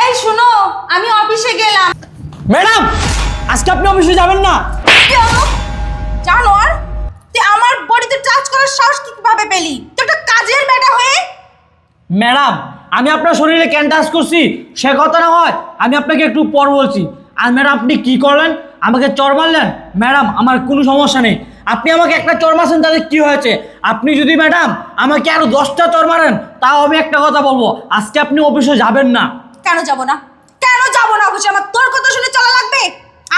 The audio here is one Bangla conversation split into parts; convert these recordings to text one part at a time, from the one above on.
এই শুনো আমি অফিসে গেলাম। ম্যাডাম আজকে আপনি অফিসে যাবেন না। কেন? জানোয়ার তুই আমার বডিতে টাচ করার সাহস কীভাবে পেলি? তুই একটা কাজের মেয়েটা হয়ে। ম্যাডাম আমি আপনার শরীরে ক্যান টাচ করছি? সে কথা না হয় আমি আপনাকে একটু পর বলছি। আর ম্যাডাম আপনি কি করলেন? আমাকে চর মারলেন? ম্যাডাম আমার কোনো সমস্যা নেই। আপনি আমাকে একটা চর মারছেন তাতে কি হয়েছে? আপনি যদি ম্যাডাম আমাকে আরও দশটা চর মারেন তাও আমি একটা কথা বলব। আজকে আপনি অফিসে যাবেন না। কেন যাব না? কেন যাব না অফিসে? আমার তোর কথা শুনে চলা লাগবে?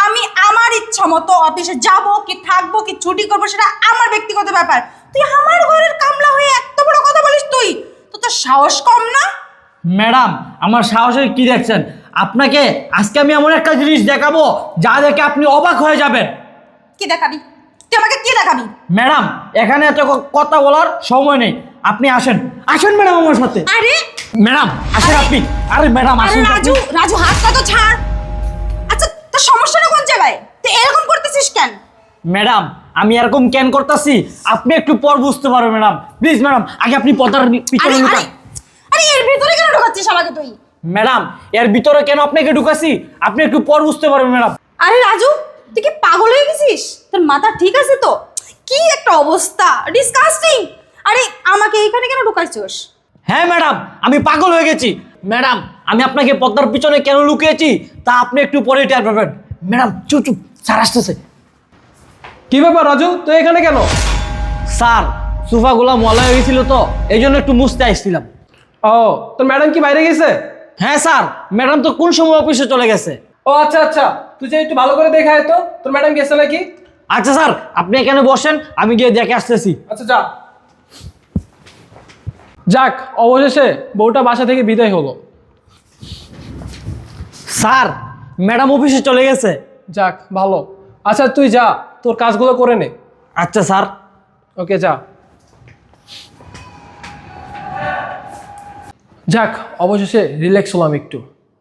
আমি আমার ইচ্ছা মতো অফিসে যাব কি থাকব কি ছুটি করব সেটা আমার ব্যক্তিগত ব্যাপার। তুই আমার ঘরের কামলা হয়ে এত বড় কথা বলিস তুই? তো তোর সাহস কম না? ম্যাডাম আমার সাহসের কি দেখছেন? আপনাকে আজকে আমি এমন একটা জিনিস দেখাবো যা দেখে আপনি অবাক হয়ে যাবেন। কি দেখাবি? তুই আমাকে কি দেখাবি? ম্যাডাম এখানে এত কথা বলার সময় নেই। আপনি আসেন। আসেন ম্যাডাম আমার সাথে। আরে ম্যাডাম আসেন আপনি। আরে ম্যাডাম আরে আসেন রাজু রাজু হাতটা তো ছাড়। আচ্ছা তোর সমস্যাটা কোন জায়গায়? তুই এরকম করতেছিস কেন? ম্যাডাম আমি এরকম ক্যান করতেছি? আপনি একটু পর বুঝতে পারবেন ম্যাডাম। প্লিজ ম্যাডাম আগে আপনি পদার পিছনে আরে লুকান। আরে এর ভিতরে কেন ঢোকাচ্ছিস আমাকে তুই? ম্যাডাম এর ভিতরে কেন আপনাকে ঢুকাছি? আপনি একটু পর বুঝতে পারবেন ম্যাডাম। আরে রাজু তুই কি পাগল হয়ে গেছিস? তোর মাথা ঠিক আছে তো? কি একটা অবস্থা ডিসকাস্টিং আরে আমাকে এখানে কেন ঢুকাইছিস? হ্যাঁ ম্যাডাম আমি পাগল হয়ে গেছি। ম্যাডাম আমি আপনাকে পদ্মার পিছনে কেন লুকিয়েছি তা আপনি একটু পরে টের পাবেন। ম্যাডাম চুপ চুপ স্যার আসতেছে। কি ব্যাপার রাজু? তুই এখানে কেন? স্যার সোফাগুলো মলা হয়ে গেছিল তো এই জন্য একটু মুছতে আসছিলাম। ও তোর ম্যাডাম কি বাইরে গেছে? হ্যাঁ স্যার ম্যাডাম তো কোন সময় অফিসে চলে গেছে। ও আচ্ছা আচ্ছা তুই যে একটু ভালো করে দেখা তো তোর ম্যাডাম গেছে নাকি? আচ্ছা স্যার আপনি এখানে বসেন আমি গিয়ে দেখে আসতেছি। আচ্ছা যা। যাক অবশেষে বউটা বাসা থেকে বিদায় হলো। স্যার ম্যাডাম অফিসে চলে গেছে। যাক ভালো। আচ্ছা তুই যা তোর কাজগুলো করে নে। আচ্ছা স্যার। ওকে যা। যাক অবশেষে রিল্যাক্স হলাম একটু।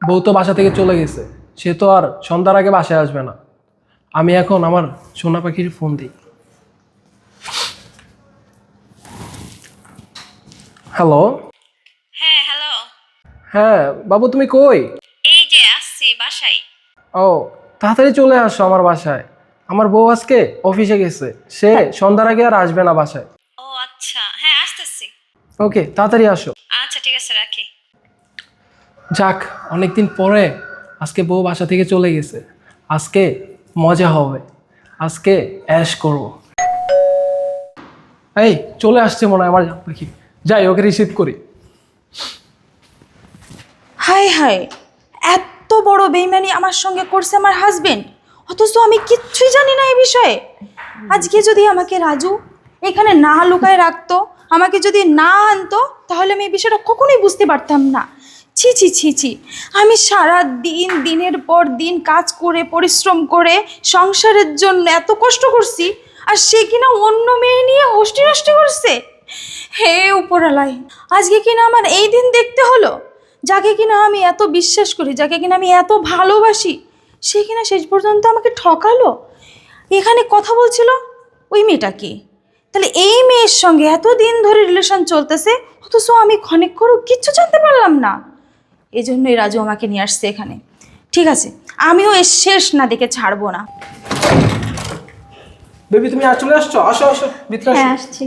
বউ তো বাসা থেকে চলে গেছে। সে তো আর সন্ধ্যার আগে বাসায় আসবে না। আমি এখন আমার সোনা পাখির ফোন দিই। হ্যালো হ্যাঁ হ্যালো হ্যাঁ বাবু তুমি কই? এই যে আসছি বাসায়। ও তাড়াতাড়ি চলে আসো আমার বাসায়। আমার বউ আজকে অফিসে গেছে। সে সন্ধ্যার আগে আর আসবে না বাসায়। ও আচ্ছা। হ্যাঁ আসতেছি। ওকে তাড়াতাড়ি আসো। আচ্ছা ঠিক আছে রাখি। যাক অনেকদিন পরে আজকে বউ বাসা থেকে চলে গেছে। আজকে মজা হবে। আজকে অ্যাশ করব। এই চলে আসছে মনে হয় আমার পাখি। যাই, ওকে রিসিভ করি। হাই হাই এত বড় বেইমানি আমার সঙ্গে করছে আমার হাজবেন্ড অথচ আমি কিচ্ছুই জানি না এই বিষয়ে। আজকে যদি আমাকে রাজু এখানে না লুকায় রাখতো, আমাকে যদি না আনতো, তাহলে আমি এই বিষয়টা কখনোই বুঝতে পারতাম না। ছি ছি ছি ছি। আমি সারা দিন দিনের পর দিন কাজ করে, পরিশ্রম করে, সংসারের জন্য এত কষ্ট করছি, আর সে কিনা অন্য মেয়ে নিয়ে হোস্টি নষ্টি করছে। হে উপরালায় আজকে কিনা আমার এই দিন দেখতে হলো? যাকে কিনা আমি এত বিশ্বাস করি যাকে কিনা আমি এত ভালোবাসি সে কিনা শেষ পর্যন্ত আমাকে ঠকালো? এখানে কথা বলছিল ওই মেয়েটা কে? তাহলে এই মেয়ের সঙ্গে এত দিন ধরে রিলেশন চলতেছে অথচ আমি ক্ষণিক করেও কিচ্ছু জানতে পারলাম না। এই জন্যই রাজু আমাকে নিয়ে আসছে এখানে। ঠিক আছে আমিও এর শেষ না দেখে ছাড়বো না। বেবি তুমি আর চলে আসছো? আসো আসো ভিতরে আসো। হ্যাঁ আসছি।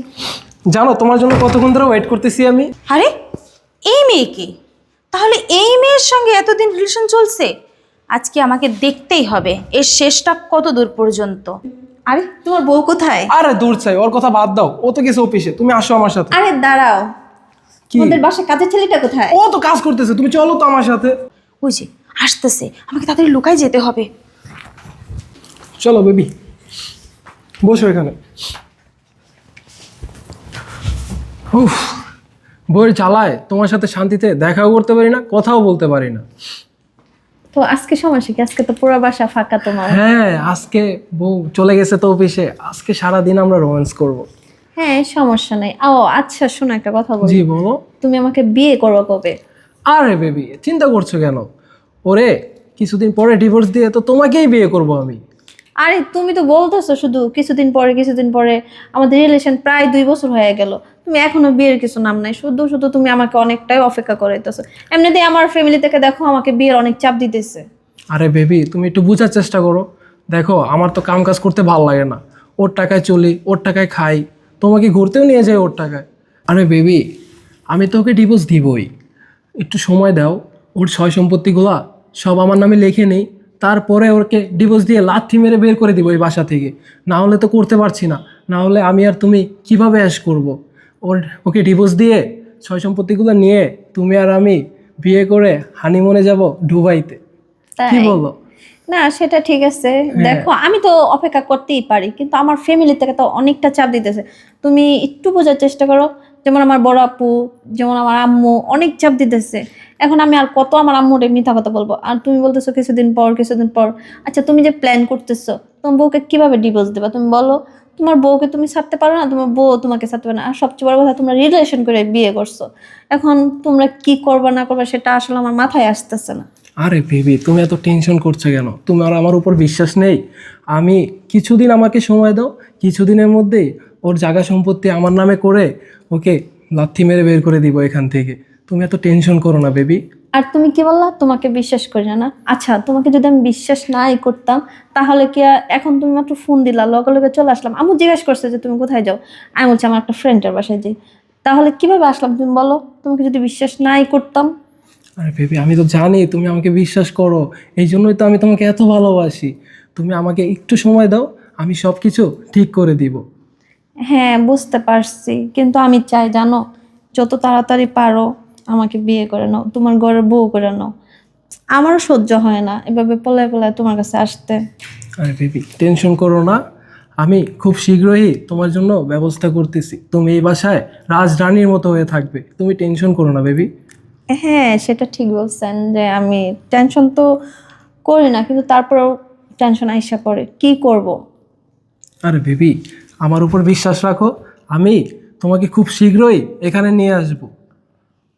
জানো তোমার জন্য কতক্ষণ ধরে ওয়েট করতেছি আমি? আরে এই মেয়েকে তাহলে এই মেয়ের সঙ্গে এতদিন রিলেশন চলছে? আজকে আমাকে দেখতেই হবে এর শেষটা কত দূর পর্যন্ত? আরে তোমার বউ কোথায়? আরে দূর চাই ওর কথা বাদ দাও ও তো গেছে অফিসে তুমি আসো আমার সাথে। আরে দাঁড়াও। কি? তোমাদের বাসায় কাজের ছেলেটা কোথায়? ও তো কাজ করতেছে তুমি চলো তো আমার সাথে। ওই যে আসতেছে আমাকে তাড়াতাড়ি লুকায় যেতে হবে। চলো বেবি বসো এখানে। উফ বইয়ের চালায় তোমার সাথে শান্তিতে দেখাও করতে পারি না কথাও বলতে পারি না। তো আজকে সমস্যা কি? আজকে তো পুরো বাসা ফাঁকা তোমার। হ্যাঁ আজকে বউ চলে গেছে তো অফিসে আজকে সারা দিন আমরা রোম্যান্স করব। হ্যাঁ সমস্যা নাই। ও আচ্ছা শোনো একটা কথা বলি। জি বলো। তুমি আমাকে বিয়ে করো কবে? আরে বেবি চিন্তা করছ কেন? ওরে কিছুদিন পরে ডিভোর্স দিয়ে তো তোমাকেই বিয়ে করব আমি। আরে, তুমি তো বলতেছো শুধু কিছুদিন পরে কিছুদিন পরে আমাদের রিলেশন প্রায় দুই বছর হয়ে গেল। তুমি এখনও বিয়ের কিছু নাম নাই। শুধু শুধু তুমি আমাকে অনেকটাই অপেক্ষা করে করাইতেছো। এমনিতেই আমার ফ্যামিলি থেকে দেখো, আমাকে বিয়ের অনেক চাপ দিতেছে। আরে বেবি তুমি একটু বোঝার চেষ্টা করো। দেখো, আমার তো কাম কাজ করতে ভালো লাগে না। ওর টাকায় চলি, ওর টাকায় খাই। তোমাকে ঘুরতেও নিয়ে যাই ওর টাকায়। আরে বেবি আমি তো ওকে ডিভোর্স দিবই। একটু সময় দাও। ওর ছয় সম্পত্তিগুলা সব আমার নামে লিখে নেই। তারপরে ওকে ডিভোর্স দিয়ে লাথি মেরে বের করে দিব ওই বাসা থেকে। না হলে তো করতে পারছি না। না হলে আমি আর তুমি কীভাবে অ্যাশ করব? ওর ওকে ডিভোর্স দিয়ে ছয় সম্পত্তিগুলো নিয়ে তুমি আর আমি বিয়ে করে হানিমুনে যাব দুবাইতে। কি বলো? না সেটা ঠিক আছে। দেখো আমি তো অপেক্ষা করতেই পারি কিন্তু আমার ফ্যামিলি থেকে তো অনেকটা চাপ দিতেছে। তুমি একটু বোঝার চেষ্টা করো যেমন আমার বড় আপু, যেমন আমার আম্মু, অনেক চাপ দিতেছে। এখন আমি আর কত আমার আম্মুরে মিথ্যা কথা বলব? আর তুমি বলতেছো কিছুদিন পর কিছুদিন পর আচ্ছা তুমি যে প্ল্যান করতেছো, তোমার বউকে কীভাবে ডিভোর্স দেবা? তুমি বলো, তোমার বউকে তুমি ছাড়তে পারো না? তোমার বউ তোমাকে ছাড়তে পারে না। আর সবচেয়ে বড় কথা, তোমরা রিলেশন করে বিয়ে করছ। এখন তোমরা কি করবা, না করবা, সেটা আসলে আমার মাথায় আসতেছে না। আরে বেবি, তুমি এত টেনশন করছ কেন? তোমার আমার উপর বিশ্বাস নেই? আমি কিছুদিন আমাকে সময় দাও কিছুদিনের মধ্যেই ওর জায়গা সম্পত্তি আমার নামে করে ওকে লাথি মেরে বের করে দিব এখান থেকে। তুমি এত টেনশন করো না বেবি। আর তুমি কি বললা? তোমাকে বিশ্বাস করি না আচ্ছা তোমাকে যদি আমি বিশ্বাস নাই করতাম তাহলে কি এখন তুমি মাত্র ফোন দিলা লগে লগে চলে আসলাম। আমি জিজ্ঞেস করছে যে তুমি কোথায় যাও? আমি বলছি আমার একটা ফ্রেন্ডের বাসায় যাই। তাহলে কীভাবে আসলাম তুমি বলো? তোমাকে যদি বিশ্বাস নাই করতাম। আরে বেবি আমি তো জানি তুমি আমাকে বিশ্বাস করো। এই জন্যই তো আমি তোমাকে এত ভালোবাসি। তুমি আমাকে একটু সময় দাও আমি সব কিছু ঠিক করে দিব। হ্যাঁ বুঝতে পারছি। কিন্তু আমি চাই জানো যত তাড়াতাড়ি পারো আমাকে বিয়ে করে নাও তোমার ঘরের বউ করে নাও। আমারও সহ্য হয় না এভাবে পলায় পলায় তোমার কাছে আসতে। আরে বেবি টেনশন করো না। আমি খুব শীঘ্রই তোমার জন্য ব্যবস্থা করতেছি। তুমি এই বাসায় রাজরানীর মতো হয়ে থাকবে। তুমি টেনশন করো না বেবি। হ্যাঁ সেটা ঠিক বলছেন যে আমি টেনশন তো করি না কিন্তু তারপরেও টেনশন আইসা পড়ে কি করব। আরে বেবি আমার উপর বিশ্বাস রাখো আমি তোমাকে খুব শীঘ্রই এখানে নিয়ে আসব।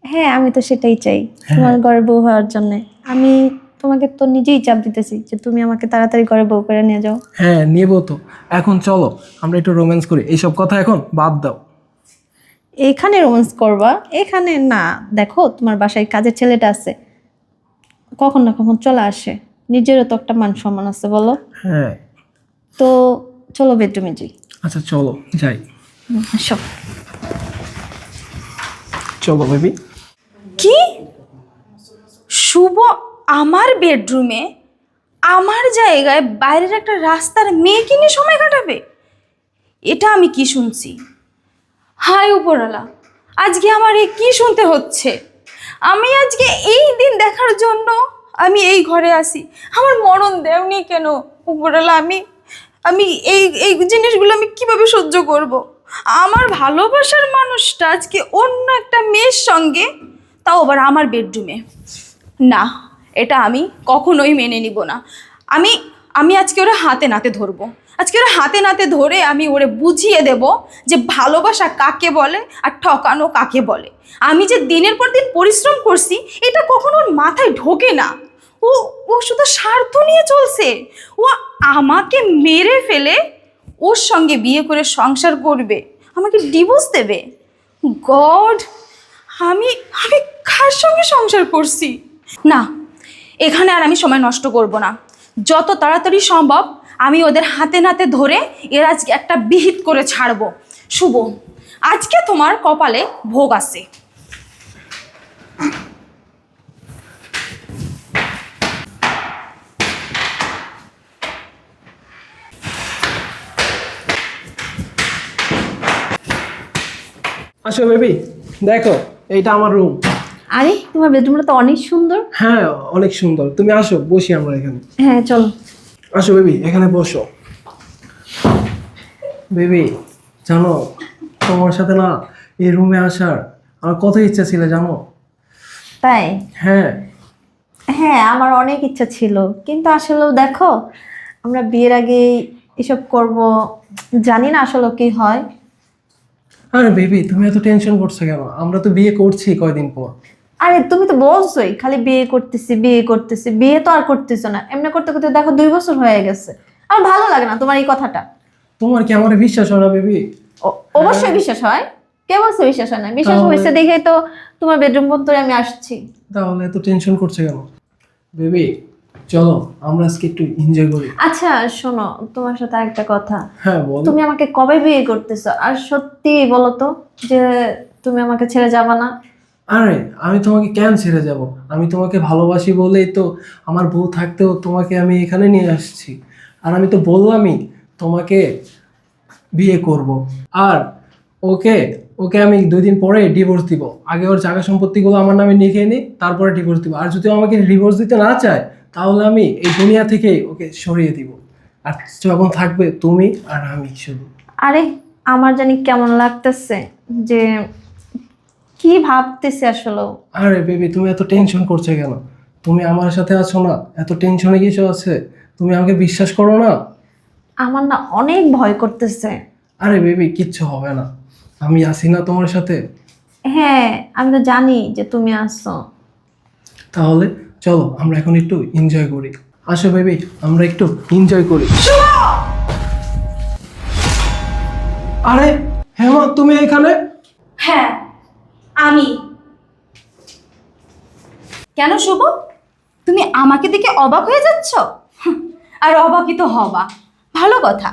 হ্যাঁ আমি তো সেটাই চাই তোমার ঘরে বউ হওয়ার জন্য। আমি তোমাকে তো নিজেই চাপ দিতেছি যে তুমি আমাকে তাড়াতাড়ি ঘরে বউ করে নিয়ে যাও। হ্যাঁ নেব তো। এখন চলো আমরা একটু রোম্যান্স করি। এইসব কথা এখন বাদ দাও। এখানে রোমান্স করবা? এখানে না। দেখো তোমার বাসায় কাজের ছেলেটা আছে। কখন না কখন চলে আসে। নিজেরও তো একটা মান সম্মান আছে বলো। হ্যাঁ। তো চলো বেডরুমে যাই। আচ্ছা চলো যাই। চলো বেবি। কি? শুভ আমার বেডরুমে আমার জায়গায় বাইরের একটা রাস্তার মেয়ে কিনে সময় কাটাবে? এটা আমি কি শুনছি? হাই উপরওয়ালা আজকে আমার এ কি শুনতে হচ্ছে? আমি আজকে এই দিন দেখার জন্য আমি এই ঘরে আসি আমার মরণ দেওনি কেন? উপরওয়ালা, আমি আমি এই এই জিনিসগুলো আমি কীভাবে সহ্য করব। আমার ভালোবাসার মানুষটা আজকে অন্য একটা মেয়ের সঙ্গে, তাও আবার আমার বেডরুমে না, এটা আমি কখনোই মেনে নিব না। আমি আমি আজকে ওরা হাতে নাতে ধরবো। আজকে ওরা হাতে নাতে ধরে আমি ওরে বুঝিয়ে দেব যে ভালোবাসা কাকে বলে আর ঠকানো কাকে বলে। আমি যে দিনের পর দিন পরিশ্রম করছি, এটা কখনো মাথায় ঢোকে না। ও ও শুধু স্বার্থ নিয়ে চলছে। ও আমাকে মেরে ফেলে ওর সঙ্গে বিয়ে করে সংসার করবে, আমাকে ডিভোর্স দেবে। গড, আমি আমি কার সঙ্গে সংসার করছি? না, এখানে আর আমি সময় নষ্ট করব না। যত তাড়াতাড়ি সম্ভব আমি ওদের হাতে নাতে ধরে এর আজকে একটা বিহিত করে ছাড়বো। শুভ, আজকে তোমার কপালে ভোগ আছে। আসো বেবি দেখো এইটা আমার রুম আরে তোমার বেডরুমটা তো অনেক সুন্দর। হ্যাঁ অনেক সুন্দর। তুমি আসো বসি আমরা এখানে। হ্যাঁ চলো। আসো বেবি এখানে বসো। বেবি জানো তোমার সাথে না এই রুমে আসার আমার কত ইচ্ছা ছিল জানো? তাই? হ্যাঁ। হ্যাঁ আমার অনেক ইচ্ছা ছিল। কিন্তু আসলে দেখো আমরা বিয়ের আগে এসব করব জানি না আসলে কি হয়। আরে বেবি তুমি এত টেনশন করছ কেন? আমরা তো বিয়ে করছি কয়দিন পর। আরে তুমি তো বলছোই খালি বিয়ে করতেছি বিয়ে করতেছি বিয়ে তো আর করতেছো না। এমনি করতে করতে দেখো দুই বছর হয়ে গেছে। আমার ভালো লাগে না তোমার এই কথাটা। তোমার কি আমার বিশ্বাস হয় না বেবি অবশ্যই বিশ্বাস হয়। কে বলছে বিশ্বাস হয় না। বিশ্বাস হয়েছে দেখেই তো তোমার বেডরুম পর্যন্ত আমি আসছি। তাহলে এত টেনশন করছে কেন? বেবি চলো আমরা আজকে একটু এনজয় করি। আচ্ছা শোনো তোমার সাথে একটা কথা। হ্যাঁ বল। তুমি আমাকে কবে বিয়ে করতেছো? আর সত্যি বলো তো যে তুমি আমাকে ছেড়ে যাবে না। আরে আমি তোমাকে কেন ছেড়ে যাব? আমি তোমাকে ভালোবাসি বলেই তো আমার বউ থাকতেও তোমাকে আমি এখানে নিয়ে আসছি। আর আমি তো বললামই তোমাকে বিয়ে করব। আর ওকে ওকে আমি দুই দিন পরে ডিভোর্স দিব। আগে ওর জায়গা সম্পত্তিগুলো আমার নামে লিখে নিই তারপরে ডিভোর্স দিব। আর যদি আমাকে ডিভোর্স দিতে না চায় তাহলে আমি এই দুনিয়া থেকে ওকে সরিয়ে দিব। আর যখন থাকবে তুমি আর আমি শুধু। আরে আমার জানি কেমন লাগতেছে যে কি ভাবতেছে আসলে আরে বেবি তুমি এত টেনশন করছ কেন? তুমি আমার সাথে আছো না এত টেনশনে কিছু আছে? তুমি আমাকে বিশ্বাস করো না? আমার না অনেক ভয় করতেছে। আরে বেবি কিচ্ছু হবে না। আমি আছি না তোমার সাথে। হ্যাঁ আমি তো জানি যে তুমি আসছো তাহলে চলো আমরা এখন একটু এনজয় করি। আসো বেবি আমরা একটু এনজয় করি। আরে হেমা তুমি এখানে? হ্যাঁ আমি। কেন শুভ? তুমি আমাকে দেখে অবাক হয়ে যাচ্ছ? আর অবাকই তো হবা। ভালো কথা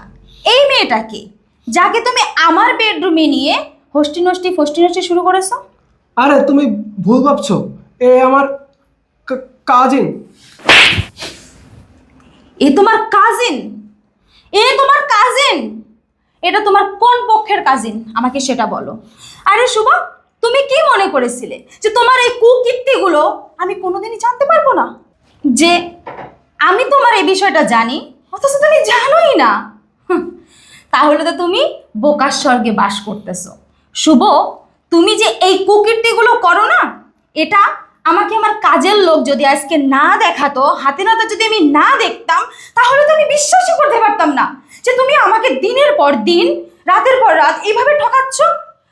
এই মেয়েটাকে যাকে তুমি আমার বেডরুমে নিয়ে হোস্টি নষ্টি ফষ্টি নষ্টি শুরু করেছ? আরে তুমি ভুল ভাবছ। এ আমার কাজিন। এ তোমার কাজিন? এ তোমার কাজিন? এটা তোমার কোন পক্ষের কাজিন? আমাকে সেটা বলো। আরে শুভ, তুমি কি মনে করেছিলে যে তোমার এই কুকীর্তিগুলো আমি কোনোদিনই জানতে পারব না? যে আমি তোমার এই বিষয়টা জানি, অথচ তুমি জানোই না। তাহলে তো তুমি বোকার স্বর্গে বাস করতেছো। শুভ, তুমি যে এই কুকীর্তিগুলো করো না, এটা আমাকে আমার কাজের লোক যদি আজকে না দেখাতো, হাতে নাতে যদি আমি না দেখতাম, তাহলে তো আমি বিশ্বাসই করতে পারতাম না যে তুমি আমাকে দিনের পর দিন, রাতের পর রাত এইভাবে ঠকাচ্ছ।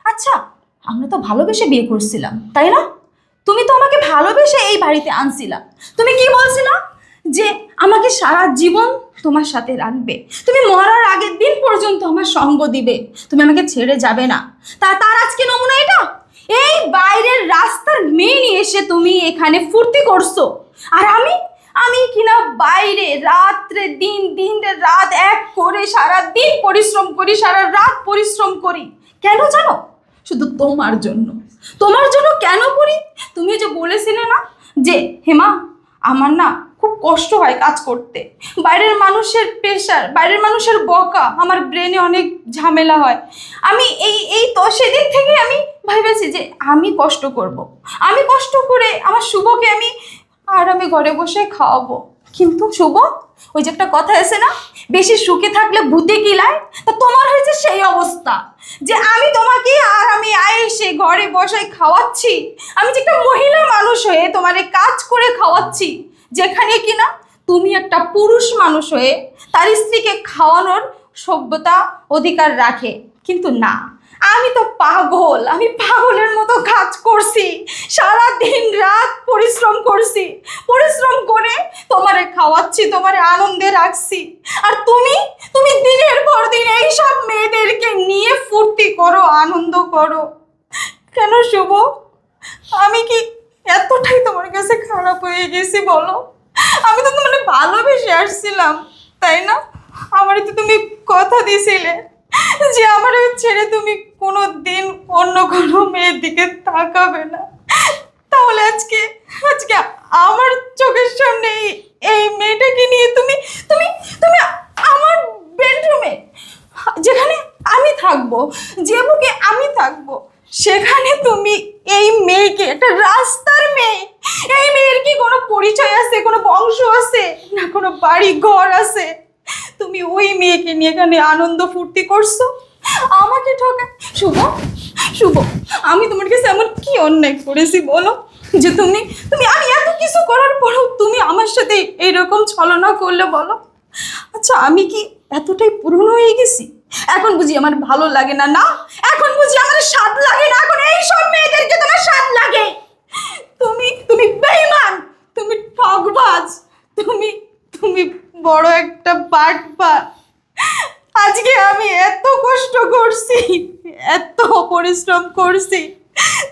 আচ্ছা আমরা তো ভালোবেসে বিয়ে করছিলাম, তাই না? তুমি তো আমাকে ভালোবেসে এই বাড়িতে আনছিলা। তুমি কি বলছিলা? যে আমাকে সারা জীবন তোমার সাথে রাখবে। তুমি মরার আগের দিন পর্যন্ত আমার সঙ্গ দিবে। তুমি আমাকে ছেড়ে যাবে না। তা, তার আজকে নমুনা এটা? এই বাইরের রাস্তার মেয়ে নিয়ে এসে তুমি এখানে ফুর্তি করছ। আর আমি? আমি কিনা বাইরে রাত্রে দিন দিন, রাত এক করে সারা দিন পরিশ্রম করি, সারা রাত পরিশ্রম করি। কেন জানো? শুধু তোমার জন্য। তোমার জন্য কেন করি? তুমি যে বলেছিলে না যে, হেমা, আমার না খুব কষ্ট হয় কাজ করতে। বাইরের মানুষের প্রেশার বাইরের মানুষের বকা, আমার ব্রেনে অনেক ঝামেলা হয়। আমি এই এই তো সেদিন থেকে আমি ভেবেছি যে আমি কষ্ট করব। আমি কষ্ট করে আমার শুভকে আমি আরামে ঘরে বসে খাওয়াবো। কিন্তু শুভ, ওই যে একটা কথা আছে না, বেশি সুখে থাকলে ভূতে কিলায়? তা তোমার হয়েছে সেই অবস্থা যে আমি তোমাকে আর আমি আয়েসে ঘরে বসায় খাওয়াচ্ছি। আমি যে একটা মহিলা মানুষ হয়ে তোমারে কাজ করে খাওয়াচ্ছি। যেখানে কিনা তুমি একটা পুরুষ মানুষ হয়ে তার স্ত্রীকে খাওয়ানোর সভ্যতা অধিকার রাখে। কিন্তু না, আমি তো পাগল, আমি পাগলের মতো কাজ করছি সারা দিন রাত পরিশ্রম করছি, পরিশ্রম করে তোমারে খাওয়াচ্ছি, তোমারে আনন্দে রাখছি। আর তুমি তুমি দিনের পর দিন এই সব মেয়েদেরকে নিয়ে ফুর্তি করো, আনন্দ করো। কেন শুভ? আমি কি এতটাই তোমার কাছে খারাপ হয়ে গেছি, বলো। আমি তো তোমার ভালোবেসে আসছিলাম, তাই না? আমার তো তুমি কথা দিছিলে যে আমার ছেড়ে তুমি কোনো দিন অন্য কোনো মেয়ের দিকে তাকাবে না। তাহলে আজকে আজকে আমার চোখের সামনে এই- মেয়েটাকে নিয়ে তুমি তুমি তুমি আমার বেডরুমে যেখানে আমি থাকব, যে বুকে আমি থাকব সেখানে তুমি এই মেয়েকে, একটা রাস্তার মেয়ে, এই মেয়ের কি কোনো পরিচয় আছে, কোনো বংশ আছে, না কোনো বাড়ি ঘর আছে? তুমি ওই মেয়েকে নিয়ে এখানে আনন্দ ফুর্তি করছ? আমাকে ঠকা শুভ শুভ, আমি তোমার কাছে এমন কি অন্যায় করেছি বলো? যে তুমি তুমি, আমি এত কিছু করার পরেও তুমি আমার সাথে এইরকম ছলনা করলে বলো? আচ্ছা আমি কি এতটাই পুরনো হয়ে গেছি? এখন বুঝি আমার ভালো লাগে না না? এখন বুঝি আমার স্বাদ লাগে না? এখন এই সব মেয়েদেরকে তোমার স্বাদ লাগে? তুমি তুমি বেইমান তুমি ঠকবাজ তুমি তুমি বড় একটা বাটপা। আজকে আমি এত কষ্ট করছি, এত পরিশ্রম করছি,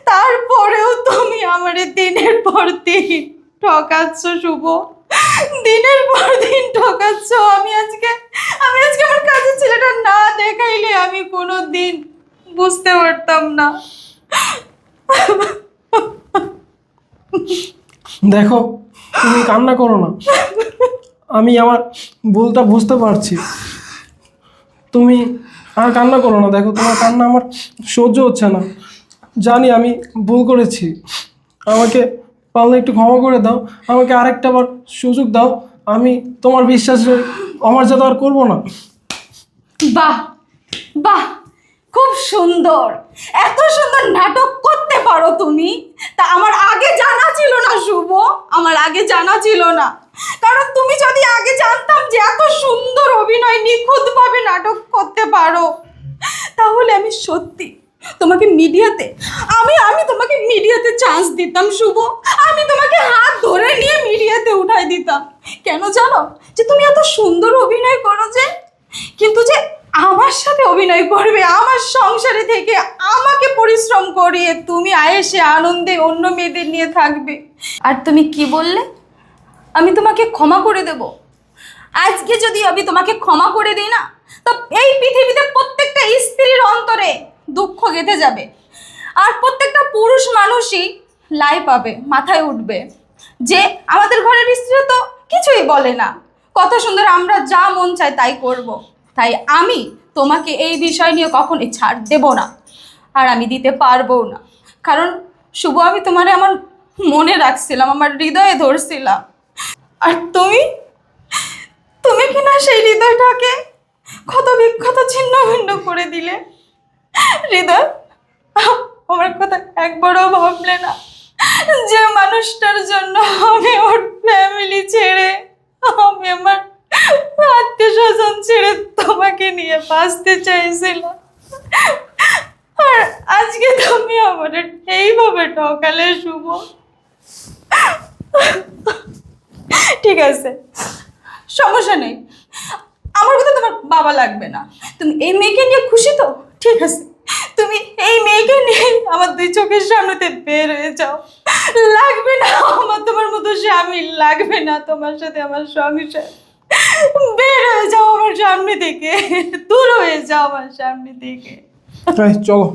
তারপরেও তুমি আমার দিনের পর দিন ঠকাচ্ছ শুভ। দিনের পর দিন ঠকাচ্ছ। আমি আজকে আমি আজকে আমার কাজের ছেলেটা না দেখাইলে আমি কোনো দিন বুঝতে পারতাম না। দেখো, তুমি কান্না করো না। আমি আমার ভুলটা বুঝতে পারছি। তুমি আর কান্না করো না। দেখো, তোমার কান্না আমার সহ্য হচ্ছে না। জানি আমি ভুল করেছি। আমাকে পারলে একটু ক্ষমা করে দাও। আমাকে আরেকটা বার সুযোগ দাও। আমি তোমার বিশ্বাসে আমার যাতে আর করব না। বাহ বাহ, খুব সুন্দর। এত সুন্দর নাটক করতে পারো তুমি। তা আমার আগে জানা ছিল না, শুভ। আমার আগে জানা ছিল না। কারণ তুমি যদি আগে জানতাম যে এত সুন্দর অভিনয় নিখুঁতভাবে নাটক করতে পারো, তাহলে আমি সত্যি তোমাকে মিডিয়াতে, আমি আমি তোমাকে মিডিয়াতে চান্স দিতাম, শুভ। আমি তোমাকে হাত ধরে নিয়ে মিডিয়াতে উঠাই দিতাম। কেন জানো? যে তুমি এত সুন্দর অভিনয় করো যে, কিন্তু যে আমার সাথে অভিনয় করবে, আমার সংসারে থেকে আমাকে পরিশ্রম করিয়ে তুমি আয়েসে আনন্দে অন্য মেয়েদের নিয়ে থাকবে। আর তুমি কি বললে? আমি তোমাকে ক্ষমা করে দেব। আজকে যদি আমি তোমাকে ক্ষমা করে দিই না, তো এই পৃথিবীতে প্রত্যেকটা স্ত্রীর অন্তরে দুঃখ গেঁথে যাবে। আর প্রত্যেকটা পুরুষ মানুষই লাই পাবে, মাথায় উঠবে। যে আমাদের ঘরের স্ত্রী তো কিছুই বলে না। কত সুন্দর, আমরা যা মন চায় তাই করব। তাই আমি তোমাকে এই বিষয় নিয়ে কখনই ছাড় দেব না। আর আমি দিতে পারব না। কারণ শুভ, আমি তোমারে আমার মনে রাখছিলাম, আমার হৃদয়ে ধরছিলাম। আর তুমি? তুমি কিনা সেই হৃদয়টাকে ক্ষত বিক্ষত ছিন্ন ভিন্ন করে দিলে? হৃদয়, আমার কথা একবারও ভাবলে না। যে মানুষটার জন্য আমি ওর ফ্যামিলি ছেড়ে, আমি আমার আত্মীয় স্বজন ছেড়ে তোমাকে নিয়ে বাঁচতে চাইছিলাম। আর আজকে তুমি আমার এইভাবে ঠকালে, শুভ। ঠিক আছে, সমস্যা নেই। আমার কথা তোমার বাবা লাগবে না। তুমি এই মেয়েকে নিয়ে খুশি তো? ঠিক আছে। তুমি এই মেয়েকে নিয়ে আমার দুই চোখের সামনেতে বের হয়ে যাও। লাগবে না আমার তোমার মতো স্বামী, লাগবে না তোমার সাথে আমার সংসার বের হয়ে যাও আমার সামনে থেকে। দূর হয়ে যাও আমার সামনে থেকে। চলো।